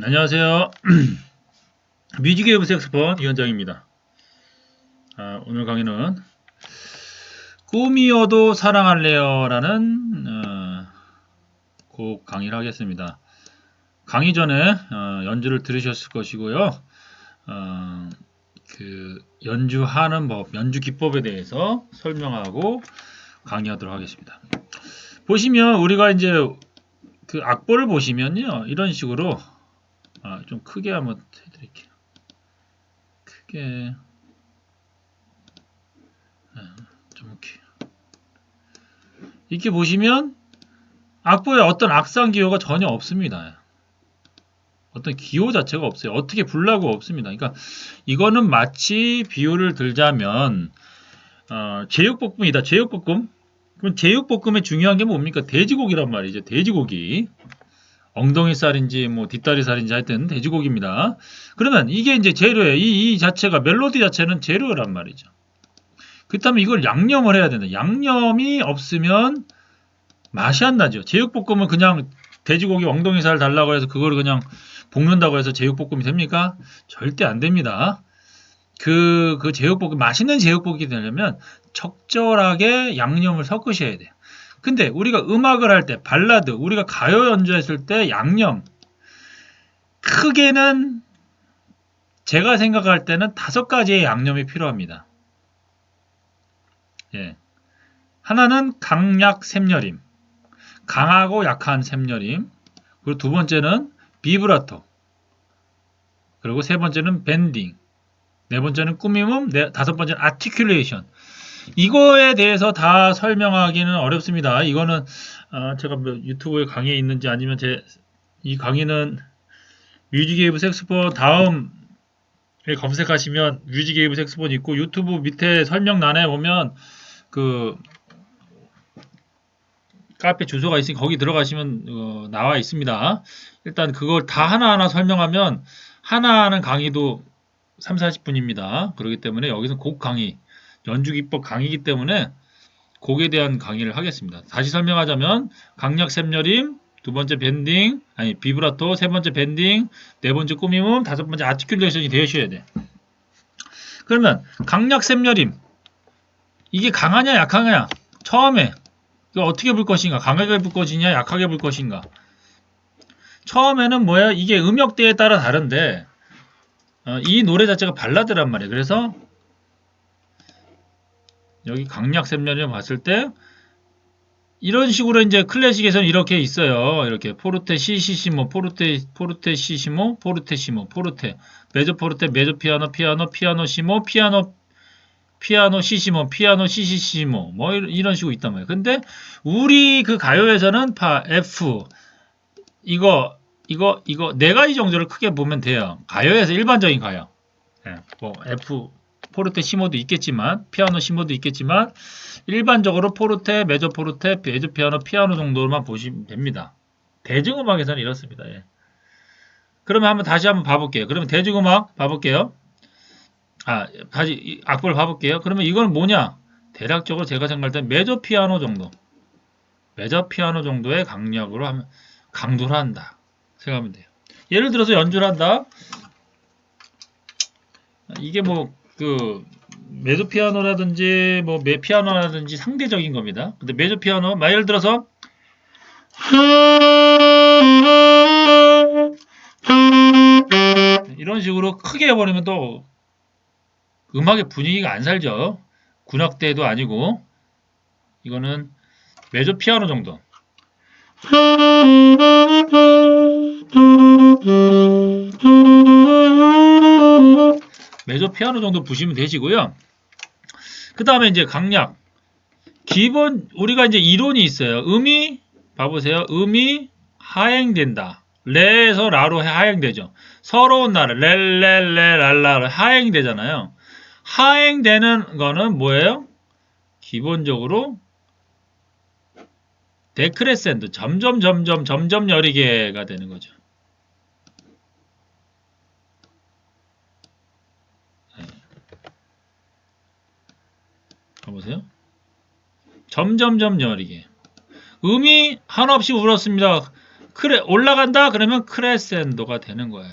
안녕하세요. 뮤직의 브 색스폰 위원장입니다. 아, 오늘 강의는 꿈이어도 사랑할래요 라는 어, 곡 강의를 하겠습니다. 강의 전에 어, 연주를 들으셨을 것이고요. 어, 그 연주하는 법, 연주 기법에 대해서 설명하고 강의하도록 하겠습니다. 보시면 우리가 이제 그 악보를 보시면요. 이런 식으로 아, 좀 크게 한번 해드릴게요. 크게 아, 좀 이렇게 이렇게 보시면 악보에 어떤 악상 기호가 전혀 없습니다. 어떤 기호 자체가 없어요. 어떻게 불라고 없습니다. 그러니까 이거는 마치 비유를 들자면 어, 제육볶음이다. 제육볶음. 그럼 제육볶음의 중요한 게 뭡니까? 돼지고기란 말이죠. 돼지고기. 엉덩이 살인지 뭐 뒷다리 살인지 하여튼 돼지고기입니다. 그러면 이게 이제 재료예요. 이, 이 자체가 멜로디 자체는 재료란 말이죠. 그렇다면 이걸 양념을 해야 된다. 양념이 없으면 맛이 안 나죠. 제육볶음은 그냥 돼지고기 엉덩이 살 달라고 해서 그걸 그냥 볶는다고 해서 제육볶음이 됩니까? 절대 안 됩니다. 그, 그 제육볶음, 맛있는 제육볶음이 되려면 적절하게 양념을 섞으셔야 돼요. 근데 우리가 음악을 할 때, 발라드, 우리가 가요 연주했을 때 양념, 크게는 제가 생각할 때는 다섯 가지의 양념이 필요합니다. 예. 하나는 강약 샘여림. 강하고 약한 샘여림. 그리고 두 번째는 비브라토. 그리고 세 번째는 밴딩. 네 번째는 꾸밈음. 네, 다섯 번째는 아티큘레이션. 이거에 대해서 다 설명하기는 어렵습니다. 이거는 어, 제가 뭐 유튜브에 강의에 있는지 아니면 제 이 강의는 뮤직웨이브 색스폰 다음에 검색하시면 뮤직웨이브 색스폰 있고 유튜브 밑에 설명란에 보면 그 카페 주소가 있으니 거기 들어가시면 어, 나와 있습니다. 일단 그걸 다 하나하나 설명하면 하나하는 강의도 3, 40분입니다. 그렇기 때문에 여기서 곡 강의 연주기법 강의이기 때문에 곡에 대한 강의를 하겠습니다. 다시 설명하자면 강약 샘여림, 두 번째 밴딩, 아니 비브라토, 세 번째 밴딩, 네 번째 꾸밈음, 다섯 번째 아티큘레이션이 되셔야 돼. 그러면 강약 샘여림 이게 강하냐 약하냐 처음에 이거 어떻게 불 것인가 강하게 불 것이냐 약하게 불 것인가 처음에는 뭐야 이게 음역대에 따라 다른데 어, 이 노래 자체가 발라드란 말이에요. 그래서 여기 강약 샘면을 봤을 때 이런 식으로 이제 클래식에서는 이렇게 있어요. 이렇게 포르테 시시시모, 포르테 포르테 시시모, 포르테 시모, 포르테 메조 포르테, 메조 피아노, 피아노, 피아노 시모, 피아노 피아노 시시모, 피아노 시시시모 뭐 이런 식으로 있단 말이에요. 근데 우리 그 가요에서는 파 F 이거 이거 이거 네 가지 정도를 크게 보면 돼요. 가요에서 일반적인 가요. 네, 뭐 F 포르테 시모도 있겠지만 피아노 시모도 있겠지만 일반적으로 포르테, 메조 포르테, 메조 피아노, 피아노 정도로만 보시면 됩니다. 대중음악에서는 이렇습니다. 예. 그러면 한번 다시 한번 봐볼게요. 그러면 대중음악 봐볼게요. 아, 다시 악보를 봐볼게요. 그러면 이건 뭐냐? 대략적으로 제가 생각할 때 메조 피아노 정도. 메조 피아노 정도의 강약으로 하면 강도를 한다. 생각하면 돼요. 예를 들어서 연주를 한다. 이게 뭐 그 메조 피아노라든지 뭐 메 피아노라든지 상대적인 겁니다. 근데 메조 피아노 막 예를 들어서 이런 식으로 크게 해버리면 또 음악의 분위기가 안 살죠. 군악대도 아니고 이거는 메조 피아노 정도. 메조 피아노 정도 보시면 되시고요. 그 다음에 이제 강약. 기본 우리가 이제 이론이 있어요. 음이 봐보세요. 음이 하행된다. 레에서 라로 하행되죠. 서러운 나를 렐렐레 랄라로 하행되잖아요. 하행되는 거는 뭐예요? 기본적으로 데크레센드 점점 점점 점점 여리게가 되는 거죠. 가보세요. 점점점 여리게. 음이 한없이 울었습니다. 크레 올라간다 그러면 크레센도가 되는 거예요.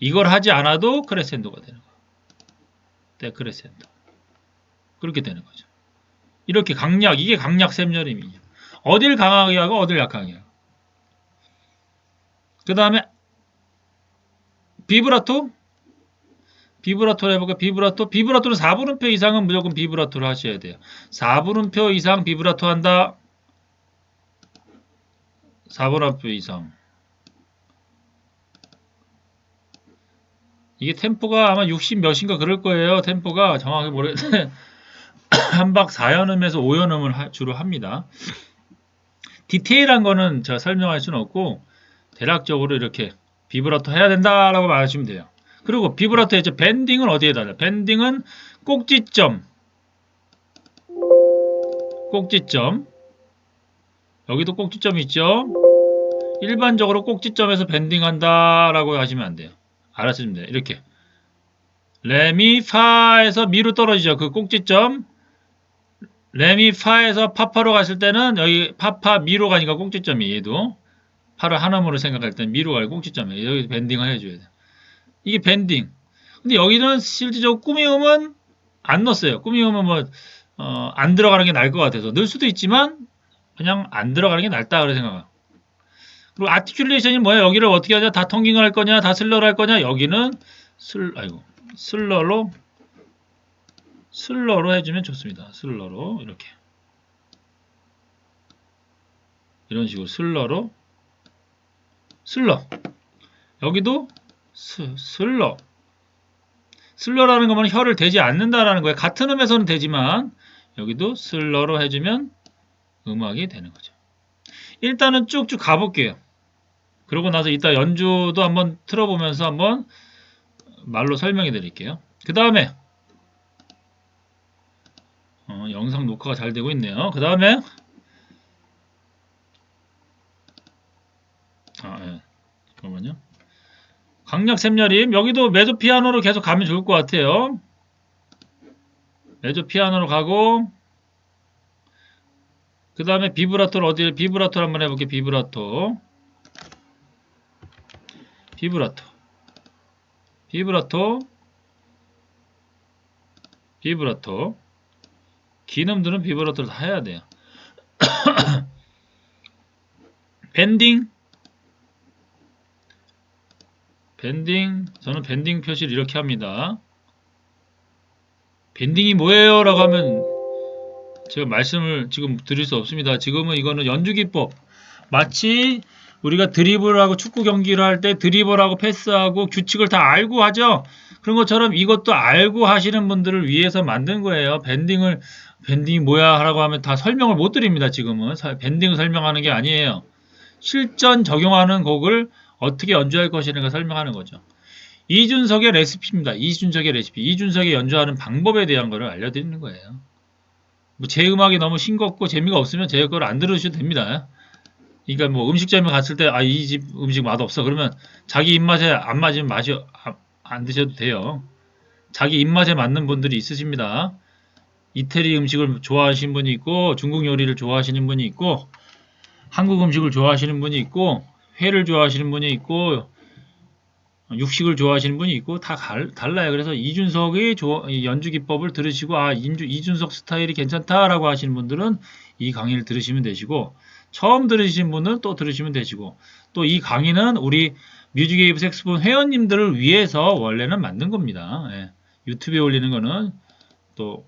이걸 하지 않아도 크레센도가 되는 거예요. 데크레센도. 그렇게 되는 거죠. 이렇게 강약 이게 강약 셈열임이죠. 어딜 강하게 하고 어딜 약하게 하고. 그 다음에 비브라토 비브라토를 해볼까? 비브라토 비브라토는 4분음표 이상은 무조건 비브라토를 하셔야 돼요. 4분음표 이상 비브라토 한다. 4분음표 이상. 이게 템포가 아마 60 몇인가 그럴 거예요. 템포가 정확히 모르겠는데 한박 4연음에서 5연음을 주로 합니다. 디테일한 거는 제가 설명할 수는 없고 대략적으로 이렇게 비브라토 해야 된다라고 말하시면 돼요. 그리고 비브라토의 이제 밴딩은 어디에 달려? 밴딩은 꼭지점 꼭지점 여기도 꼭지점 있죠? 일반적으로 꼭지점에서 밴딩한다 라고 하시면 안 돼요. 알아주시면 돼요. 이렇게 레미 파에서 미로 떨어지죠. 그 꼭지점 레미 파에서 파파로 갔을 때는 여기 파파 미로 가니까 꼭지점이 얘도 파를 한음으로 생각할 때는 미로 갈 꼭지점이에요. 여기 밴딩을 해줘야 돼요. 이게 밴딩. 근데 여기는 실질적으로 꾸미음은 안 넣었어요. 꾸미음은 뭐, 어, 안 들어가는 게 나을 것 같아서. 넣을 수도 있지만, 그냥 안 들어가는 게 낫다, 그래 생각해요. 그리고 아티큘레이션이 뭐야? 여기를 어떻게 하냐? 다 통깅을 할 거냐? 다 슬러를 할 거냐? 여기는 슬, 아이고, 슬러로, 슬러로 해주면 좋습니다. 슬러로, 이렇게. 이런 식으로 슬러로, 슬러. 여기도 스, 슬러. 슬러라는 것만 혀를 대지 않는다라는 거예요. 같은 음에서는 되지만 여기도 슬러로 해주면 음악이 되는 거죠. 일단은 쭉쭉 가볼게요. 그러고 나서 이따 연주도 한번 틀어보면서 한번 말로 설명해 드릴게요. 그 다음에 어, 영상 녹화가 잘 되고 있네요. 그 다음에 아, 예. 잠깐만요. 강약 샘열임 여기도 메조 피아노로 계속 가면 좋을 것 같아요. 메조 피아노로 가고 그 다음에 비브라토를 어디 비브라토를 한번 해볼게요. 비브라토 비브라토 비브라토 비브라토 기놈들은 비브라토를 다 해야 돼요. 밴딩 밴딩 저는 밴딩 표시를 이렇게 합니다. 밴딩이 뭐예요? 라고 하면 제가 말씀을 지금 드릴 수 없습니다. 지금은 이거는 연주기법 마치 우리가 드리블 하고 축구 경기를 할 때 드리블하고 패스하고 규칙을 다 알고 하죠. 그런 것처럼 이것도 알고 하시는 분들을 위해서 만든 거예요. 밴딩을 밴딩이 뭐야 하라고 하면 다 설명을 못 드립니다. 지금은 밴딩을 설명하는 게 아니에요. 실전 적용하는 곡을 어떻게 연주할 것인가 설명하는 거죠. 이준석의 레시피입니다. 이준석의 레시피. 이준석이 연주하는 방법에 대한 거를 알려드리는 거예요. 뭐 제 음악이 너무 싱겁고 재미가 없으면 제 거를 안 들으셔도 됩니다. 그러니까 뭐 음식점에 갔을 때 아 이 집 음식 맛없어 그러면 자기 입맛에 안 맞으면 맛이 아, 안 드셔도 돼요. 자기 입맛에 맞는 분들이 있으십니다. 이태리 음식을 좋아하시는 분이 있고 중국 요리를 좋아하시는 분이 있고 한국 음식을 좋아하시는 분이 있고 회를 좋아하시는 분이 있고 육식을 좋아하시는 분이 있고 다 달라요. 그래서 이준석의 연주 기법을 들으시고 아 이준석 스타일이 괜찮다라고 하시는 분들은 이 강의를 들으시면 되시고 처음 들으신 분은 또 들으시면 되시고 또 이 강의는 우리 뮤직웨이브 색스폰 회원님들을 위해서 원래는 만든 겁니다. 예. 유튜브에 올리는 거는 또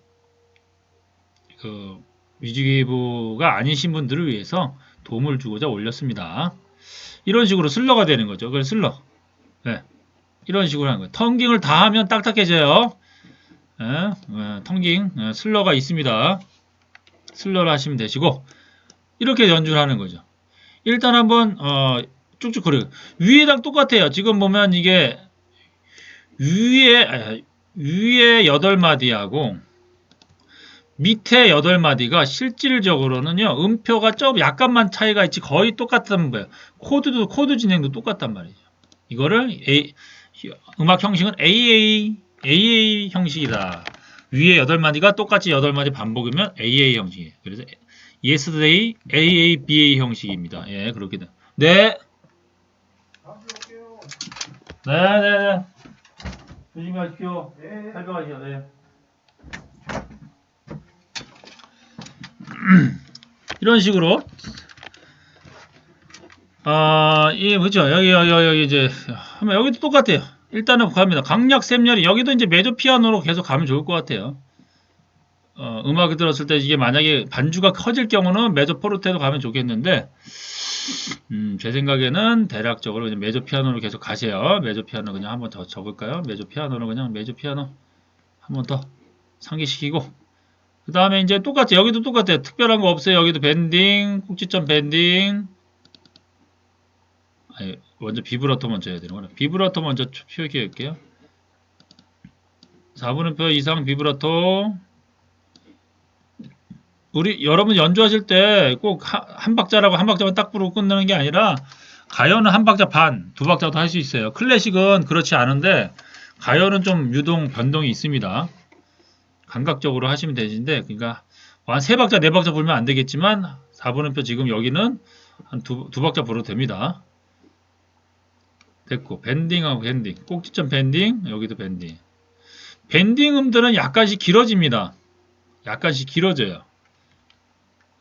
그 뮤직웨이브가 아니신 분들을 위해서 도움을 주고자 올렸습니다. 이런 식으로 슬러가 되는 거죠. 그래서 슬러. 네. 이런 식으로 하는 거예요. 텅깅을 다 하면 딱딱해져요. 네. 네. 텅깅, 네. 슬러가 있습니다. 슬러를 하시면 되시고 이렇게 연주를 하는 거죠. 일단 한번 어, 쭉쭉 그려요. 위에랑 똑같아요. 지금 보면 이게 위에 위에 8마디하고 밑에 8마디가 실질적으로는요, 음표가 좀 약간만 차이가 있지 거의 똑같단 거예요. 코드도, 코드 진행도 똑같단 말이죠. 이거를 A, 음악 형식은 AA, AA 형식이다. 위에 8마디가 똑같이 8마디 반복이면 AA 형식이에요. 그래서 yesterday, AA, BA 형식입니다. 예, 그렇게 돼. 네. 네, 네, 네. 조심히 하십시오. 네. 살펴가시죠. 네. 이런 식으로 아, 이 그죠? 여기 여기 여기 이제 하면 여기도 똑같아요. 일단은 갑니다. 강약 샘열이 여기도 이제 메조 피아노로 계속 가면 좋을 것 같아요. 어, 음악을 들었을 때 이게 만약에 반주가 커질 경우는 메조 포르테도 가면 좋겠는데 음, 제 생각에는 대략적으로 그냥 메조 피아노로 계속 가세요. 메조 피아노 그냥 한번 더 적을까요? 메조 피아노로 그냥 메조 피아노 한번 더 상기시키고 그 다음에 이제 똑같아요. 여기도 똑같아요. 특별한 거 없어요. 여기도 밴딩, 꼭지점 밴딩 아니, 먼저 비브라토 먼저 해야 되는구나. 비브라토 먼저 표기해 볼게요. 4분음표 이상 비브라토 우리 여러분 연주하실 때 꼭 한 박자라고 한 박자만 딱 부르고 끝내는 게 아니라 가요는 한 박자 반, 두 박자도 할 수 있어요. 클래식은 그렇지 않은데 가요는 좀 유동 변동이 있습니다. 감각적으로 하시면 되는데 그러니까 한세 박자 네 박자 불면 안 되겠지만 4분음표 지금 여기는 한 두 두 박자 불어도 됩니다. 됐고 밴딩하고 밴딩 꼭지점 밴딩 여기도 밴딩 밴딩 음들은 약간씩 길어집니다. 약간씩 길어져요.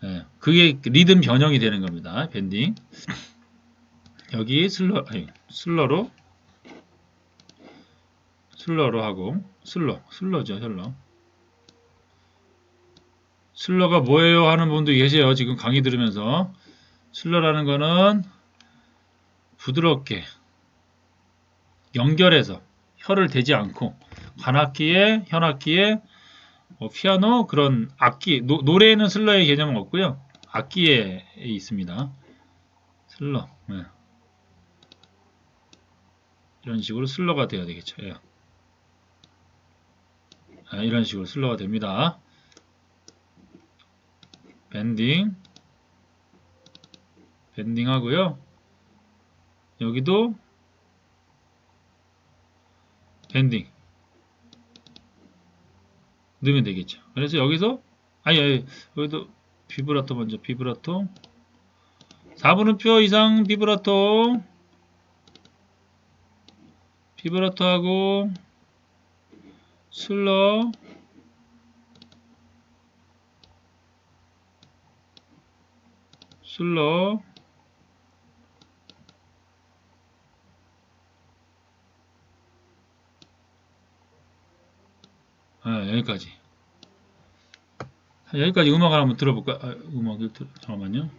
예, 그게 리듬 변형이 되는 겁니다. 밴딩. 여기 슬러, 아니, 슬러로, 슬러로 하고, 슬러, 슬러죠, 슬러. 슬러가 뭐예요? 하는 분도 계세요. 지금 강의 들으면서. 슬러라는 거는 부드럽게 연결해서 혀를 대지 않고 관악기에 현악기에 뭐 피아노 그런 악기 노, 노래에는 슬러의 개념은 없고요 악기에 있습니다 슬러 네. 이런 식으로 슬러가 돼야 되겠죠 예. 아, 이런 식으로 슬러가 됩니다 밴딩. 밴딩 하고요. 여기도 밴딩. 넣으면 되겠죠. 그래서 여기서 아니, 여기도 비브라토 먼저 비브라토. 4분음표 이상 비브라토. 비브라토 하고 슬러 슬러 아, 여기까지. 여기까지 음악을 한번 들어볼까? 아, 음악을 들, 잠깐만요.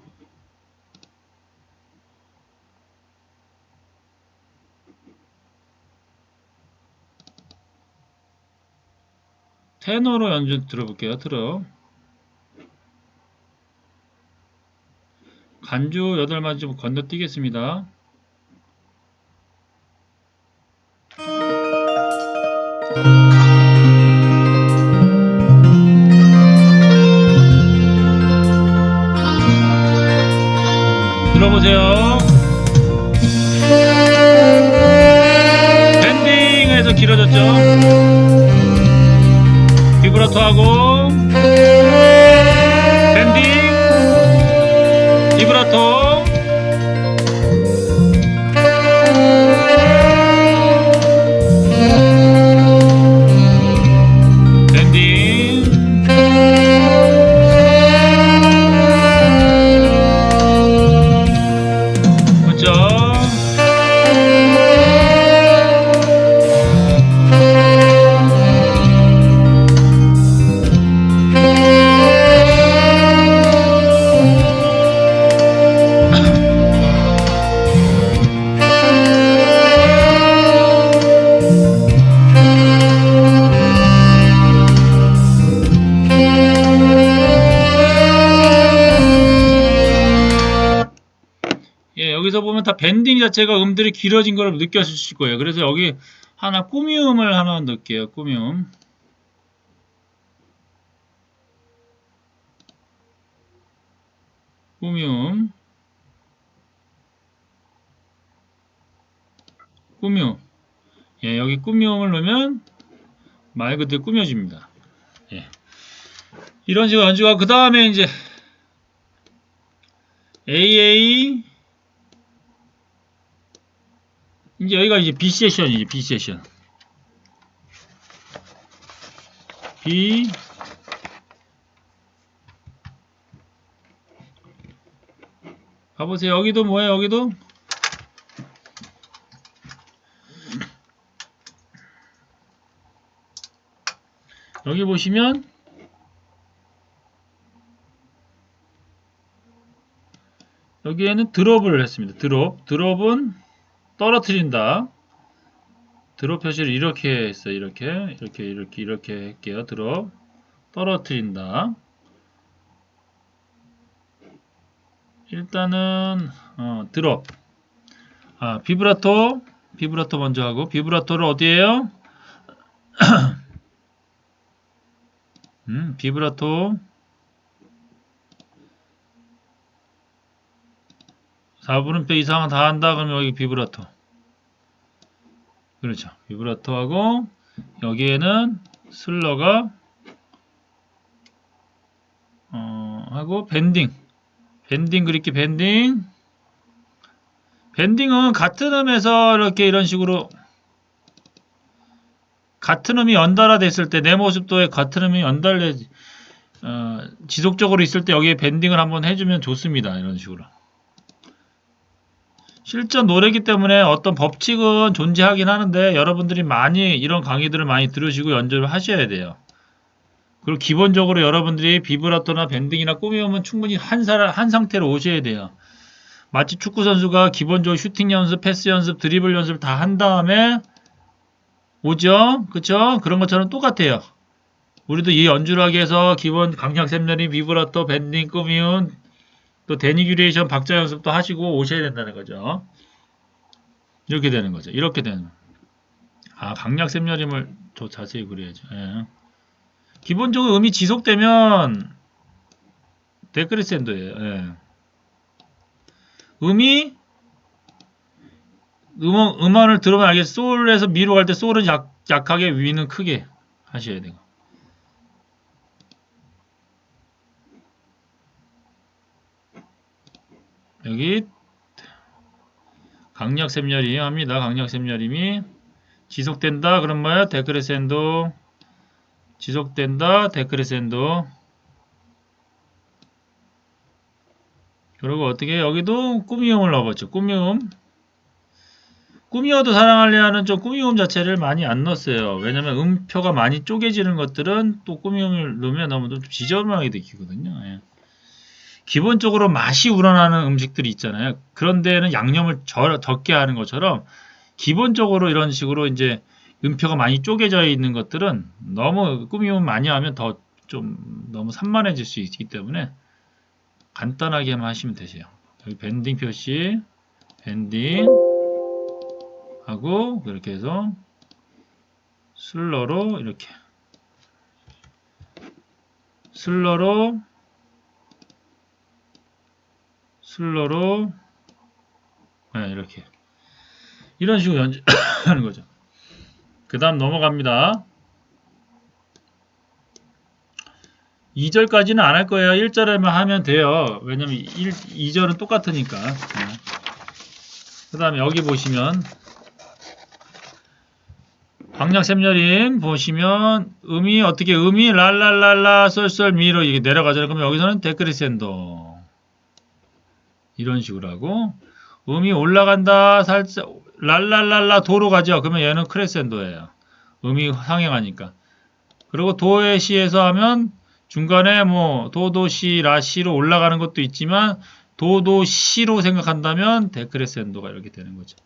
테너로 연주 들어볼게요. 들어. 간주 8마디 좀 건너뛰겠습니다. 들어보세요. 밴딩에서 길어졌죠. 여기서 보면 다 밴딩 자체가 음들이 길어진 걸 느껴지실 거예요. 그래서 여기 하나 꾸미음을 하나 넣을게요. 꾸미음. 꾸미음. 꾸미음. 예, 여기 꾸미음을 넣으면 말 그대로 꾸며집니다. 예. 이런 식으로 연주가 그 다음에 이제 AA 이제 여기가 이제 B 세션이지, B 세션. B 가보세요. 여기도 뭐예요? 여기도 여기 보시면 여기에는 드롭을 했습니다. 드롭. 드롭은 떨어뜨린다. 드롭 표시를 이렇게 했어요. 이렇게, 이렇게, 이렇게, 이렇게 할게요. 드롭. 떨어뜨린다. 일단은, 어, 드롭. 아, 비브라토. 비브라토 먼저 하고, 비브라토를 어디에요? 음, 비브라토. 4분음표 이상 다 한다. 그러면 여기 비브라토. 그렇죠. 비브라토 하고 여기에는 슬러가 어, 하고 밴딩. 밴딩 그립기 밴딩. 밴딩은 같은 음에서 이렇게 이런 식으로 같은 음이 연달아 됐을 때 내 모습도에 같은 음이 연달래 어, 지속적으로 있을 때 여기에 밴딩을 한번 해주면 좋습니다. 이런 식으로 실전 노래기 때문에 어떤 법칙은 존재하긴 하는데 여러분들이 많이 이런 강의들을 많이 들으시고 연주를 하셔야 돼요. 그리고 기본적으로 여러분들이 비브라토나 밴딩이나 꾸미우면 충분히 한 사람 한 상태로 오셔야 돼요. 마치 축구 선수가 기본적으로 슈팅 연습, 패스 연습, 드리블 연습을 다한 다음에 오죠, 그쵸? 그런 것처럼 똑같아요. 우리도 이 연주를 하기 위해서 기본 강약 샘열이 비브라토, 밴딩, 꾸미운 또 데니규레이션 박자 연습도 하시고 오셔야 된다는 거죠. 이렇게 되는 거죠. 이렇게 되는. 아, 강약 샘여림을 더 자세히 그려야죠. 예. 기본적으로 음이 지속되면 데크리센도예요. 예. 음이 음원, 음원을 들으면 알겠어요. 솔에서 미로 갈때 솔은 약, 약하게 위는 크게 하셔야 돼요. 여기 강약 샘열이 합니다. 강약 샘열임이 지속된다. 그럼 뭐야? 데크레센도 지속된다. 데크레센도 그리고 어떻게 여기도 꾸미음을 넣어봤죠. 꾸미음 꾸미어도 사랑할래 하는 좀 꾸미음 자체를 많이 안 넣었어요. 왜냐면 음표가 많이 쪼개지는 것들은 또 꾸미음을 넣으면 너무 좀 지저분하게 느끼거든요. 예. 기본적으로 맛이 우러나는 음식들이 있잖아요. 그런 데는 양념을 절, 적게 하는 것처럼 기본적으로 이런 식으로 이제 음표가 많이 쪼개져 있는 것들은 너무 꾸미면 많이 하면 더 좀 너무 산만해질 수 있기 때문에 간단하게만 하시면 되세요. 여기 밴딩 표시, 밴딩 하고 그렇게 해서 슬러로 이렇게 슬러로 슬러로 네, 이렇게 이런 식으로 연주하는 거죠. 그 다음 넘어갑니다. 2절까지는 안 할 거예요. 1절에만 하면 돼요. 왜냐면 1, 2절은 똑같으니까. 그 다음에 여기 보시면 강약 샘열임 보시면 음이 어떻게 음이 랄랄랄라 썰썰 미로 이게 내려가잖아요. 그럼 여기서는 데크리센도 이런 식으로 하고 음이 올라간다 살짝 랄랄랄라 도로 가죠. 그러면 얘는 크레센도예요. 음이 상행하니까. 그리고 도의 시에서 하면 중간에 뭐 도도시 라시로 올라가는 것도 있지만 도도시로 생각한다면 데크레센도가 이렇게 되는 거죠.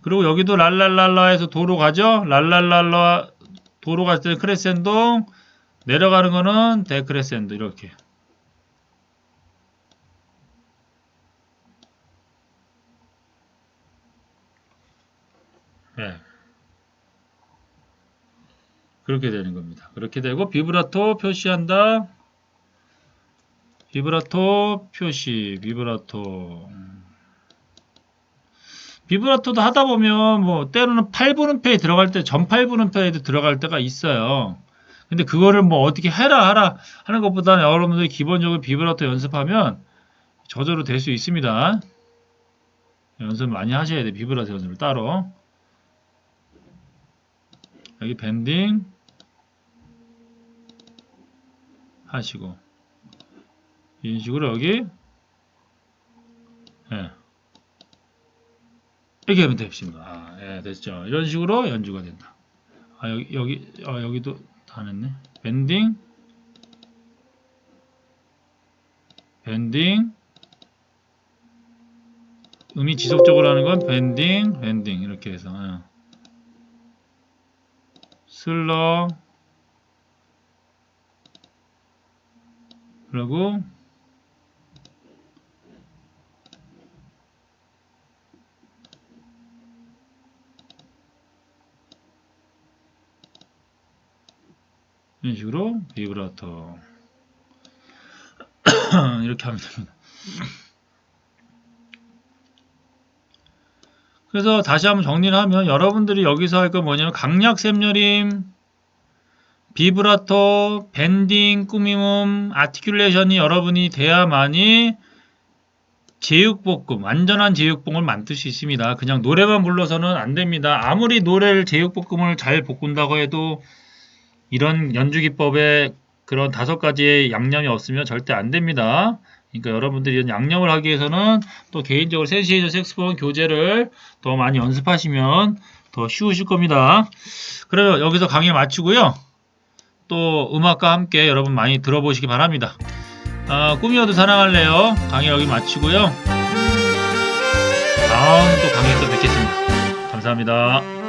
그리고 여기도 랄랄랄라에서 도로 가죠. 랄랄랄라 도로 갈 때는 크레센도 내려가는 거는 데크레센도 이렇게. 네. 그렇게 되는 겁니다. 그렇게 되고 비브라토 표시한다. 비브라토 표시, 비브라토. 비브라토도 하다 보면 뭐 때로는 8분음표에 들어갈 때전 8분음표에도 들어갈 때가 있어요. 근데 그거를 뭐 어떻게 해라 하라 하는 것보다는 여러분들이 기본적으로 비브라토 연습하면 저절로 될 수 있습니다. 연습 많이 하셔야 돼. 비브라토 연습을 따로. 여기 밴딩 하시고 이런 식으로 여기 예. 이렇게 하면 됩니다. 아, 예, 됐죠. 이런 식으로 연주가 된다. 아, 여기 여기 아, 여기도 다 냈네. 밴딩 밴딩 음이 지속적으로 하는 건 밴딩, 밴딩 이렇게 해서 예. 슬러 그리고 이런 식으로 비브라토 이렇게 하면 됩니다. 그래서 다시 한번 정리를 하면 여러분들이 여기서 할 건 뭐냐면 강약 샘여림, 비브라토, 밴딩, 꾸밈음, 아티큘레이션이 여러분이 돼야만이 제육볶음, 완전한 제육볶음을 만들 수 있습니다. 그냥 노래만 불러서는 안 됩니다. 아무리 노래를 제육볶음을 잘 볶은다고 해도 이런 연주 기법에 그런 다섯 가지의 양념이 없으면 절대 안 됩니다. 그러니까 여러분들이 이런 양념을 하기 위해서는 또 개인적으로 센시에이션 색스폰 교재를 더 많이 연습하시면 더 쉬우실 겁니다. 그러면 여기서 강의 마치고요. 또 음악과 함께 여러분 많이 들어보시기 바랍니다. 아, 꿈이어도 사랑할래요. 강의 여기 마치고요. 다음 또 강의에서 뵙겠습니다. 감사합니다.